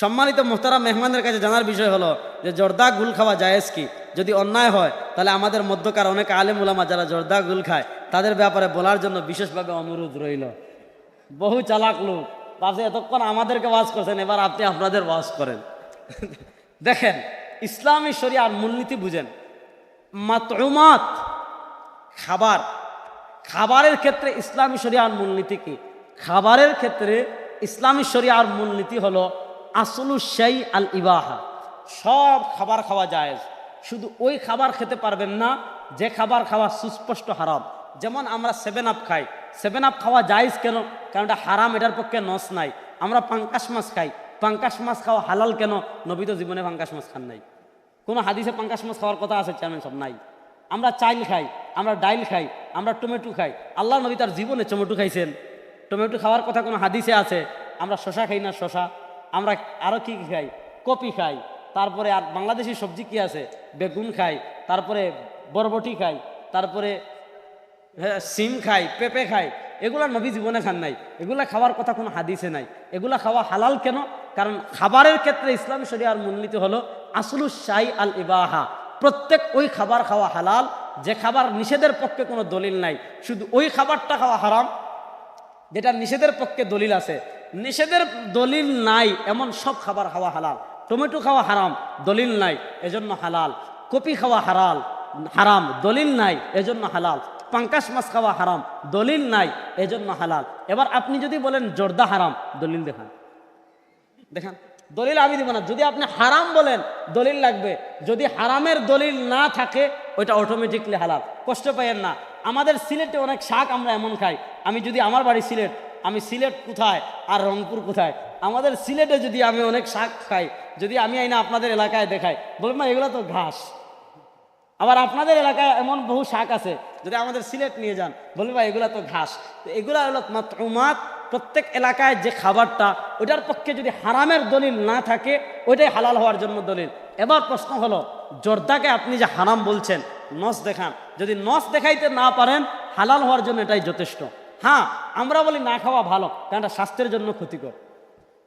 সম্মানিত মোহতারা মেহমানের কাছে জানার বিষয় হলো যে জর্দা গুল খাওয়া জায়েজ কি? যদি অন্যায় হয়, তাহলে আমাদের মধ্যকার অনেক আলেম উলামা যারা জর্দা গুল খায়, তাদের ব্যাপারে বলার জন্য বিশেষভাবে অনুরোধ রইল। বহু চালাক লোক পাশে এতক্ষণ আমাদেরকে ওয়াজ করছেন, এবার আপনি আপনাদের ওয়াজ করেন। দেখেন, ইসলামী শরিয়ার মূলনীতি বুঝেন। মাতরুমাত খাবার। খাবারের ক্ষেত্রে ইসলামী আর মূলনীতি কি? খাবারের ক্ষেত্রে ইসলামী আর মূলনীতি হলো আসলু সেই আল ইবাহা। সব খাবার খাওয়া যায় শুধু ওই খাবার খেতে পারবেন না, যে খাবার খাওয়া সুস্পষ্ট হারাম। যেমন আমরা সেভেন আপ খাই। সেভেন আপ খাওয়া জায়েজ কেন? কারণ এটা হারাম, এটার পক্ষে নস নাই। আমরা পাঙ্কাশ মাছ খাই। পাঙ্কাশ মাছ খাওয়া হালাল কেন? নবী তো জীবনে পাঙ্কাশ মাছ খান নাই। কোনো হাদিসে পাঙ্কাশ মাছ খাওয়ার কথা আছে চেয়ারম্যান সব নাই। আমরা চাইল খাই, আমরা ডাইল খাই, আমরা টমেটো খাই। আল্লাহ নবী তার জীবনে টমেটো খাইছেন। টমেটো খাওয়ার কথা কোনো হাদিসে আছে? আমরা শশা খাই না শশা আমরা আরও কি কি খাই? কপি খাই। তারপরে আর বাংলাদেশি সবজি কি আছে? বেগুন খাই। তারপরে বরবটি খাই। তারপরে হ্যাঁ সিম খাই, পেঁপে খাই। এগুলা নবী জীবনে খান নাই। এগুলা খাওয়ার কথা কোনো হাদিসে নাই। এগুলা খাওয়া হালাল কেন? কারণ খাবারের ক্ষেত্রে ইসলাম শরিয়ার মূলনীতি হলো আসলু শাই আল ইবাহা। প্রত্যেক ওই খাবার খাওয়া হালাল, যে খাবার নিষেধের পক্ষে কোনো দলিল নাই। শুধু ওই খাবারটা খাওয়া হারাম, যেটা নিষেধের পক্ষে দলিল আছে। নিষেধের দলিল নাই, এমন সব খাবার খাওয়া হালাল। টমেটো খাওয়া হারাম, দলিল নাই, এজন্য হালাল। কপি খাওয়া হারাল, হারাম, দলিল নাই, এজন্য হালাল। পাঙ্কাশ মাছ খাওয়া হারাম, দলিল নাই, এজন্য হালাল। এবার আপনি যদি বলেন জর্দা হারাম, দলিল দেখান। দেখান, দলিল আমি দিব না। যদি আপনি হারাম বলেন, দলিল লাগবে। যদি হারামের দলিল না থাকে, ওইটা অটোমেটিকলি হালাল। কষ্ট পাইয়েন না। আমাদের সিলেটে অনেক শাক আমরা এমন খাই। আমি যদি আমার বাড়ি সিলেট আমি সিলেট কোথায় আর রংপুর কোথায়? আমাদের সিলেটে যদি আমি অনেক শাক খাই, যদি আমি আইনা আপনাদের এলাকায় দেখাই, বলবেন না এগুলো তো ঘাস। আবার আপনাদের এলাকায় এমন বহু শাক আছে, যদি আমাদের সিলেট নিয়ে যান বলবে ভাই এগুলা তো ঘাস। তো এগুলা হলো মাতরুমাত প্রত্যেক এলাকায় যে খাবারটা, ওইটার পক্ষে যদি হারামের দলিল না থাকে, ওইটাই হালাল হওয়ার জন্য দলিল। এবার প্রশ্ন হলো, জর্দাকে আপনি যে হারাম বলছেন, নস দেখান। যদি নস দেখাইতে না পারেন, হালাল হওয়ার জন্য এটাই যথেষ্ট। হ্যাঁ আমরা বলি না খাওয়া ভালো, কারণ এটা স্বাস্থ্যের জন্য ক্ষতিকর।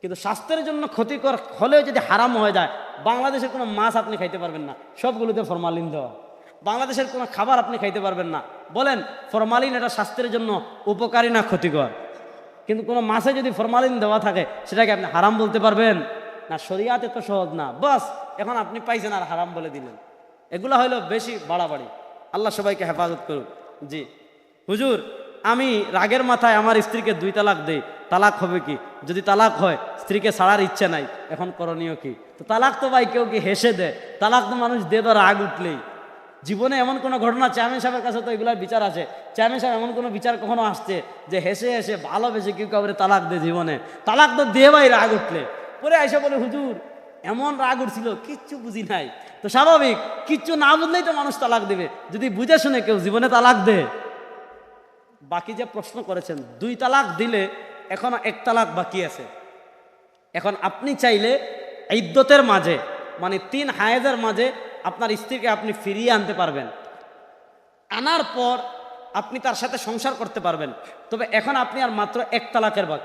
কিন্তু স্বাস্থ্যের জন্য ক্ষতিকর হলেও যদি হারাম হয়ে যায়, বাংলাদেশের কোনো মাছ আপনি খাইতে পারবেন না, সবগুলোতে ফরমালিন দেওয়া। বাংলাদেশের কোনো খাবার আপনি খাইতে পারবেন না। বলেন ফরমালিন এটা স্বাস্থ্যের জন্য উপকারী না ক্ষতিকর? কিন্তু কোনো মাছে যদি ফরমালিন দেওয়া থাকে, সেটাকে আপনি হারাম বলতে পারবেন? না, শরিয়াতে তো সহজ না। বাস, এখন আপনি পাইছেন আর হারাম বলে দিলেন। এগুলো হলো বেশি বাড়াবাড়ি। আল্লাহ সবাইকে হেফাজত করুন জি। হুজুর আমি রাগের মাথায় আমার স্ত্রীকে দুই তালাক দেই। তালাক হবে কি? যদি তালাক হয়, স্ত্রীকে ছাড়ার ইচ্ছে নাই। এখন করণীয় কি? তো তালাক তো ভাই কেউ কি হেসে দেয়? তালাক তো মানুষ দে তো রাগ উঠলেই। জীবনে এমন কোনো ঘটনা, চেয়ারম্যান সাহেবের কাছে তো এগুলার বিচার আছে। চেয়ারম্যান সাহেব এমন কোনো বিচার কখনো আসছে যে হেসে হেসে ভালোবেসে কেউ কাউরে তালাক দে জীবনে? তালাক তো দে ভাই রাগ উঠলে। পরে আইসা বলে, হুজুর, এমন রাগ উঠছিল, কিচ্ছু বুঝি নাই। তো স্বাভাবিক, কিচ্ছু না বুঝলেই তো মানুষ তালাক দেবে। যদি বুঝে শুনে কেউ জীবনে তালাক দেয়। বাকি যে প্রশ্ন করেছেন, দুই তালাক দিলে এখনও এক তালাক বাকি আছে। এখন আপনি চাইলে ইদ্যতের মাঝে মানে তিন হায়েজের মাঝে আপনার স্ত্রীকে আপনি ফিরিয়ে আনতে পারবেন। আনার পর আপনি তার সাথে সংসার করতে পারবেন। তবে এখন আপনি আর মাত্র এক তালাকের বাক,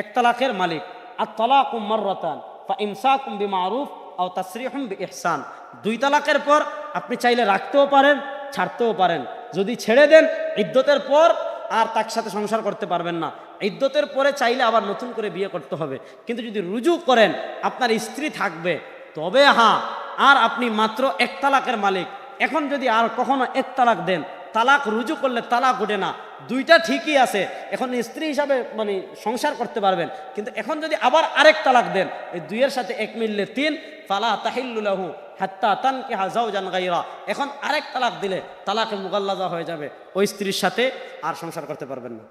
এক তালাকের মালিক। আর তলাক উম্মার রতান বা ইমসাকুম বি মারুফ ও তাসরিহম বি ইহসান দুই তালাকের পর আপনি চাইলে রাখতেও পারেন, ছাড়তেও পারেন। যদি ছেড়ে দেন, ইদ্যতের পর আর তার সাথে সংসার করতে পারবেন না। ইদ্যতের পরে চাইলে আবার নতুন করে বিয়ে করতে হবে। কিন্তু যদি রুজু করেন, আপনার স্ত্রী থাকবে, তবে হ্যাঁ আর আপনি মাত্র এক তালাকের মালিক। এখন যদি আর কখনো এক তালাক দেন, তালাক রুজু করলে তালাক ওঠে না। দুইটা ঠিকই আছে। এখন স্ত্রী হিসাবে মানে সংসার করতে পারবেন। কিন্তু এখন যদি আবার আরেক তালাক দেন, এই দুইয়ের সাথে এক মিললে তিন, ফালা তাহিল্লুলাহু। হাত্তা তানকে হাজাও জান গাইরা এখন আরেক তালাক দিলে তালাকে মুগাল্লাজা হয়ে যাবে। ওই স্ত্রীর সাথে আর সংসার করতে পারবেন না।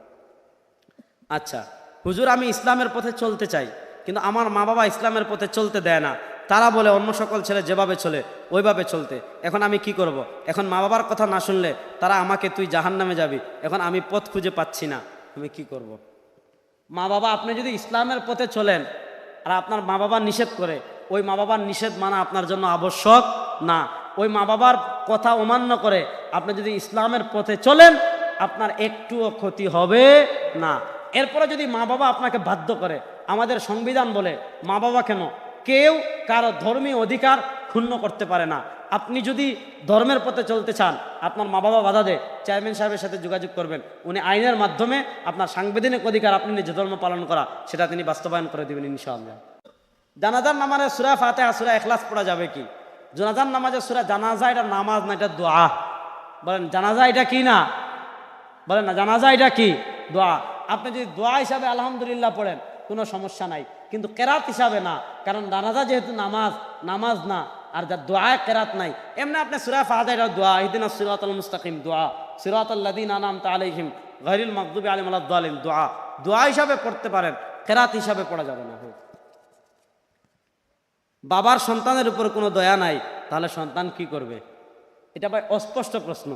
আচ্ছা হুজুর, আমি ইসলামের পথে চলতে চাই, কিন্তু আমার মা বাবা ইসলামের পথে চলতে দেয় না। তারা বলে, অন্য সকল ছেলে যেভাবে চলে, ওইভাবে চলতে। এখন আমি কি করব। এখন মা বাবার কথা না শুনলে তারা আমাকে, তুই জাহান নামে যাবি। এখন আমি পথ খুঁজে পাচ্ছি না। আমি কি করব। মা বাবা আপনি যদি ইসলামের পথে চলেন আর আপনার মা বাবা নিষেধ করে ওই মা বাবার নিষেধ মানা আপনার জন্য আবশ্যক না। ওই মা বাবার কথা অমান্য করে আপনি যদি ইসলামের পথে চলেন, আপনার একটুও ক্ষতি হবে না। এরপরে যদি মা বাবা আপনাকে বাধ্য করে, আমাদের সংবিধান বলে মা বাবা কেন? কেউ কারও ধর্মীয় অধিকার ক্ষুণ্ণ করতে পারে না। আপনি যদি ধর্মের পথে চলতে চান, আপনার মা বাবা বাধা দেয়, চেয়ারম্যান সাহেবের সাথে যোগাযোগ করবেন, উনি আইনের মাধ্যমে আপনার সাংবিধানিক অধিকার, আপনি নিজ ধর্ম পালন করা, সেটা তিনি বাস্তবায়ন করে দেবেন ইনশাআল্লাহ। জানাজার নামাজে সুরা ফাতে সুরা এখলাস পড়া যাবে কি? জানাজার নামাজে সুরা, জানাজা এটা নামাজ না, এটা দোয়া। বলেন, জানাজা এটা কি না? বলেন না, জানাজা এটা কি? দোয়া। আপনি যদি দোয়া হিসাবে আলহামদুলিল্লাহ পড়েন, কোনো সমস্যা নাই। কিন্তু কেরাত হিসাবে না, কারণ জানাজা যেহেতু নামাজ নামাজ না, আর যা দোয়া কেরাত নাই, এমনি আপনি সুরা ফাহাদা এটা দোয়া ইদিনা সিরাত আল মুস্তাকিম দোয়া সিরাত আল্লাদিন আনাম আলাইহিম গহরিল মকদুবি আলিম আলিম দোয়া। দোয়া হিসাবে পড়তে পারেন, কেরাত হিসাবে পড়া যাবে না। বাবার সন্তানের উপর কোনো দয়া নাই, তাহলে সন্তান কি করবে? এটা ভাই অস্পষ্ট প্রশ্ন।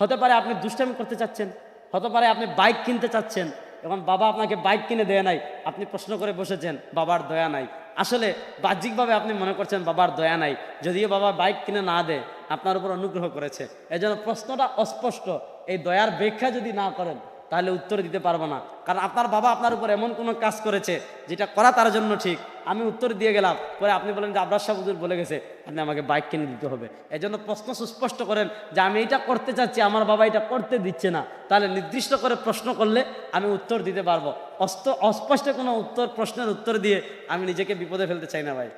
হতে পারে আপনি দুষ্টামি করতে চাচ্ছেন, হতে পারে আপনি বাইক কিনতে চাচ্ছেন, এবং বাবা আপনাকে বাইক কিনে দেয় নাই, আপনি প্রশ্ন করে বসেছেন, বাবার দয়া নাই। আসলে বাহ্যিকভাবে আপনি মনে করছেন বাবার দয়া নাই, যদিও বাবা বাইক কিনে না দেয়, আপনার উপর অনুগ্রহ করেছে। এই জন্য প্রশ্নটা অস্পষ্ট, এই দয়ার ব্যাখ্যা যদি না করেন তাহলে উত্তর দিতে পারব না। কারণ আপনার বাবা আপনার উপর এমন কোনো কাজ করেছে, যেটা করা তার জন্য ঠিক। আমি উত্তর দিয়ে গেলাম, পরে আপনি বলেন যে আবরার শাহ হুজুর বলে গেছে, আপনি আমাকে বাইক কিনে দিতে হবে। এই জন্য প্রশ্ন সুস্পষ্ট করেন যে আমি এটা করতে চাচ্ছি, আমার বাবা এটা করতে দিচ্ছে না। তাহলে নির্দিষ্ট করে প্রশ্ন করলে আমি উত্তর দিতে পারব। অস্ত, অস্পষ্ট কোনো উত্তর, প্রশ্নের উত্তর দিয়ে আমি নিজেকে বিপদে ফেলতে চাই না ভাই।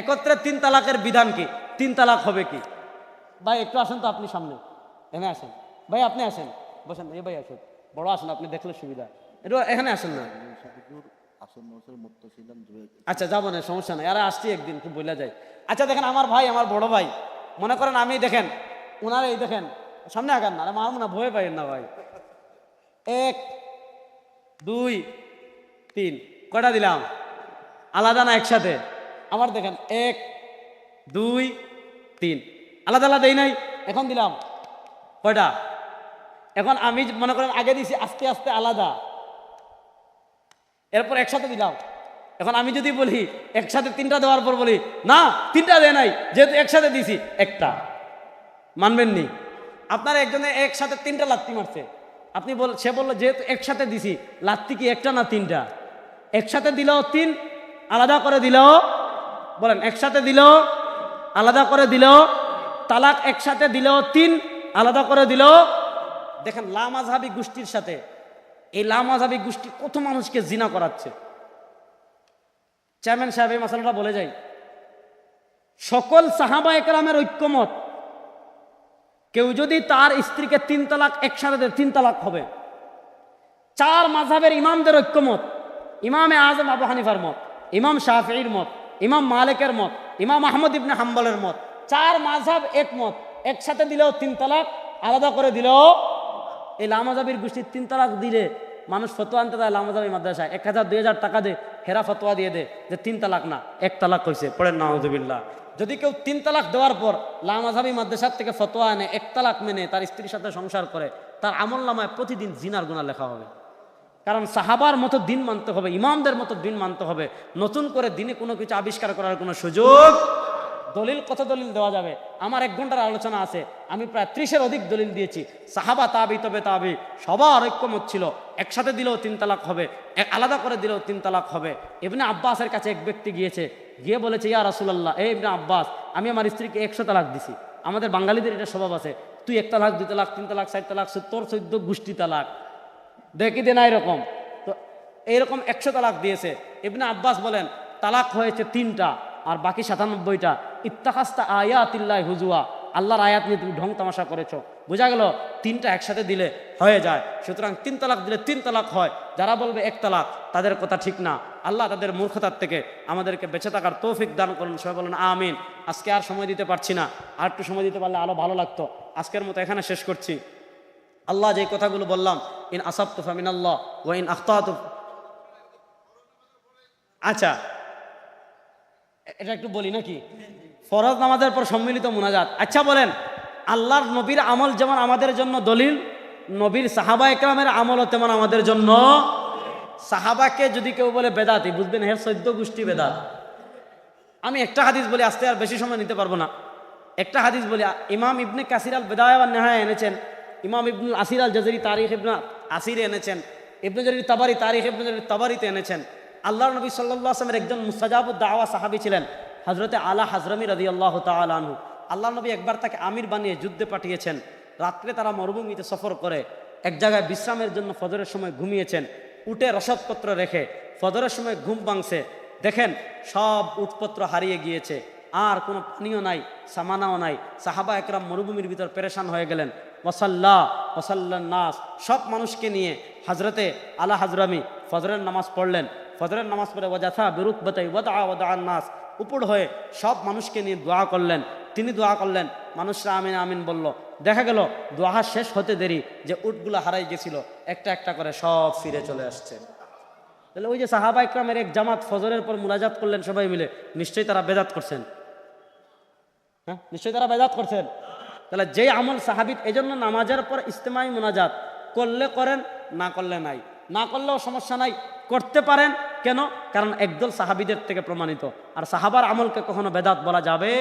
একত্রে তিন তালাকের বিধান কি? তিন তালাক হবে কি? ভাই, একটু আসেন তো আপনি সামনে। এখানে আসেন। ভাই, আপনি আসেন। বসেন, এ ভাই আসেন। বড় আসেন, আপনি দেখলে সুবিধা। একটু এখানে আসেন না? আচ্ছা যাব না, সমস্যা নাই। আর, আসছি একদিন, খুব বলে যায়। আচ্ছা দেখেন, আমার ভাই, আমার বড় ভাই, মনে করেন আমি, দেখেন ওনার এই, দেখেন, সামনে আগান না, আরে মার না, ভয় পাইেন না ভাই। এক, দুই, তিন, কয়টা দিলাম? আলাদা না একসাথে? আমার, দেখেন, এক, দুই, তিন। আলাদা আলাদা, এই নাই। এখন দিলাম। কয়টা? এখন আমি মনে করেন আগে দিছি, আস্তে আস্তে আলাদা। এরপর একসাথে দিলাম। এখন আমি যদি বলি, একসাথে তিনটা দেওয়ার পর বলি, না, তিনটা দেয় নাই, যেহেতু একসাথে দিছি, একটা। মানবেন নি? আপনার একজনে একসাথে তিনটা লাত্তি মারছে। আপনি বল সে বলল, যেহেতু একসাথে দিছি, লাত্তি কি একটা না তিনটা? একসাথে দিলেও তিন, আলাদা করে দিলেও, বলেন, একসাথে দিলেও, আলাদা করে দিলেও, তালাক একসাথে দিলেও তিন, আলাদা করে দিলেও দেখেন লামাজহাবি গোষ্ঠীর সাথে এই লামাজহাবি গোষ্ঠী কত মানুষকে জিনা করাচ্ছে। চেয়ারম্যান সাহেব এই মশালাটা বলে যাই। সকল সাহাবা একরামের ঐক্যমত, কেউ যদি তার স্ত্রীকে তিন তালাক, একসাথে দেয় তিন তালাক হবে। চার মাঝহের ইমামদের ঐক্যমত, ইমামে আজম আবু হানিফার মত, ইমাম শাফির মত, ইমাম মালিকের মত, ইমাম আহমদ ইবনে হাম্বলের মত, চার মাঝহাব একমত, একসাথে দিলেও তিন তালাক, আলাদা করে দিলেও এই লামাজাবির গোষ্ঠীর তিন তালাক দিলে মানুষ ফতোয়া আনতে দেয় লামাজাবি মাদ্রাসায়। এক হাজার, দুই হাজার টাকা দে, হেরা ফতোয়া দিয়ে দে যে তিন তালাক না, এক তালাক হয়েছে পড়েন নাহজবিল্লা যদি কেউ তিন তালাক দেওয়ার পর লামাজাবি মাদ্রাসার থেকে ফতোয়া আনে, এক তালাক মেনে তার স্ত্রীর সাথে সংসার করে, তার আমল নামায় প্রতিদিন জিনার গুণা লেখা হবে। কারণ সাহাবার মতো দিন মানতে হবে, ইমামদের মতো দিন মানতে হবে। নতুন করে দিনে কোনো কিছু আবিষ্কার করার কোনো সুযোগ দলিল কত দলিল দেওয়া যাবে? আমার এক ঘণ্টার আলোচনা আছে। আমি প্রায় ত্রিশের অধিক দলিল দিয়েছি। সাহাবা, তাবি, তবে তাবি, সবার ঐক্যমত ছিল। একসাথে দিলেও তিন তালাক হবে আলাদা করে দিলেও তিন তালাক হবে। এমনি আব্বাসের কাছে এক ব্যক্তি গিয়েছে, গিয়ে বলেছে, ইয়া রাসুলাল্লাহ এই ইবনে আব্বাস, আমি আমার স্ত্রীকে একশো তালাক দিছি। আমাদের বাঙালিদের এটা স্বভাব আছে। তুই এক তালাক, দুই তালাক, তিন তালাক, চার তালাক সত্তর চোদ্দ গোষ্ঠী তালাক। দেখি দে না এরকম। তো এইরকম একশো তালাক দিয়েছে। ইবনে আব্বাস বলেন, তালাক হয়েছে তিনটা। আর বাকি সাতানব্বইটা, ইত্তাখাস্তা আয়াতিল্লাহ হুজুয়া, আল্লাহর আয়াত নিয়ে তুমি ঢং তামাশা করেছ। বোঝা গেল তিনটা একসাথে দিলে হয়ে যায়, সুতরাং তিন তালাক দিলে তিন তালাক হয়। যারা বলবে এক তালাক, তাদের কথা ঠিক না। আল্লাহ তাদের মূর্খতার থেকে আমাদেরকে বেঁচে থাকার তৌফিক দান করুন, সবাই বলেন আমিন। আজকে আর সময় দিতে পারছি না। আর একটু সময় দিতে পারলে আরও ভালো লাগতো। আজকের মতো এখানে শেষ করছি। আল্লাহ যে কথাগুলো বললাম, ইন আসাবতু ফামিন আল্লাহ ও ইন আখতাতু আচ্ছা। এটা একটু বলি নাকি? ফরজ নামাজের পর সম্মিলিত মোনাজাত। আচ্ছা বলেন, আল্লাহর নবীর আমল যেমন আমাদের জন্য দলিল, নবীর সাহাবা একরামের আমলও তেমন আমাদের জন্য সাহাবাকে যদি কেউ বলে বেদাতি, বুঝবেন হের সদ্য গোষ্ঠী বেদাত। আমি একটা হাদিস বলি আস্তে আর বেশি সময় নিতে পারব না। একটা হাদিস বলি, ইমাম ইবনে কাসির আল বেদায় নেহায় এনেছেন। ইমাম ইবনুল আসির আল জাজরি তারিখ ইবনা আসিরে এনেছেন। ইবনে জরির তাবারি, তারিখ ইবনে তাবারিতে এনেছেন। আল্লাহ নবী সাল্লাহ আসলামের একজন মুস্তাজাবুদ দাওয়া সাহাবি ছিলেন হজরতে আলা হাজরমি রদি আল্লাহ তালু আল্লাহ নবী একবার তাকে আমির বানিয়ে যুদ্ধে পাঠিয়েছেন। রাত্রে তারা মরুভূমিতে সফর করে, এক জায়গায় বিশ্রামের জন্য ফজরের সময় ঘুমিয়েছেন। উঠে রসদপত্র রেখে ফজরের সময় ঘুম ভাঙছে। দেখেন, সব উটপত্র হারিয়ে গিয়েছে। আর কোনো পানীয় নাই, সামানাও নাই। সাহাবা একরাম মরুভূমির ভিতর পেরেশান হয়ে গেলেন। ওসাল্লাহ ওসাল্লা নাস, সব মানুষকে নিয়ে হজরতে আলা হাজরামি ফজরের নামাজ পড়লেন। ফজরের নামাজ পড়ে ওজাথা বিরুত বাতাই ওদা ওদা নাস উপর হয়ে সব মানুষকে নিয়ে দোয়া করলেন। তিনি দোয়া করলেন। মানুষরা আমিন আমিন বলল। দেখা গেল, দোয়া শেষ হতে দেরি যে উটগুলো হারাই গেছিল। একটা একটা করে সব ফিরে চলে আসছে। তাহলে ওই যে সাহাবা ইকরামের এক জামাত ফজরের পর মুলাজাত করলেন সবাই মিলে, নিশ্চয়ই তারা বেদাত করছেন। হ্যাঁ? নিশ্চয়ই তারা বেদাত করছেন। তাহলে যে আমল সাহাবিদ এই জন্য নামাজের পর ইস্তেমাই মুনাজাত, করলে করেন, না করলে নাই। না করলেও সমস্যা নাই, করতে পারেন কেন? কারণ একদল সাহাবিদের থেকে প্রমাণিত। আর সাহাবার আমলকে কখনো বেদাত বলা যাবে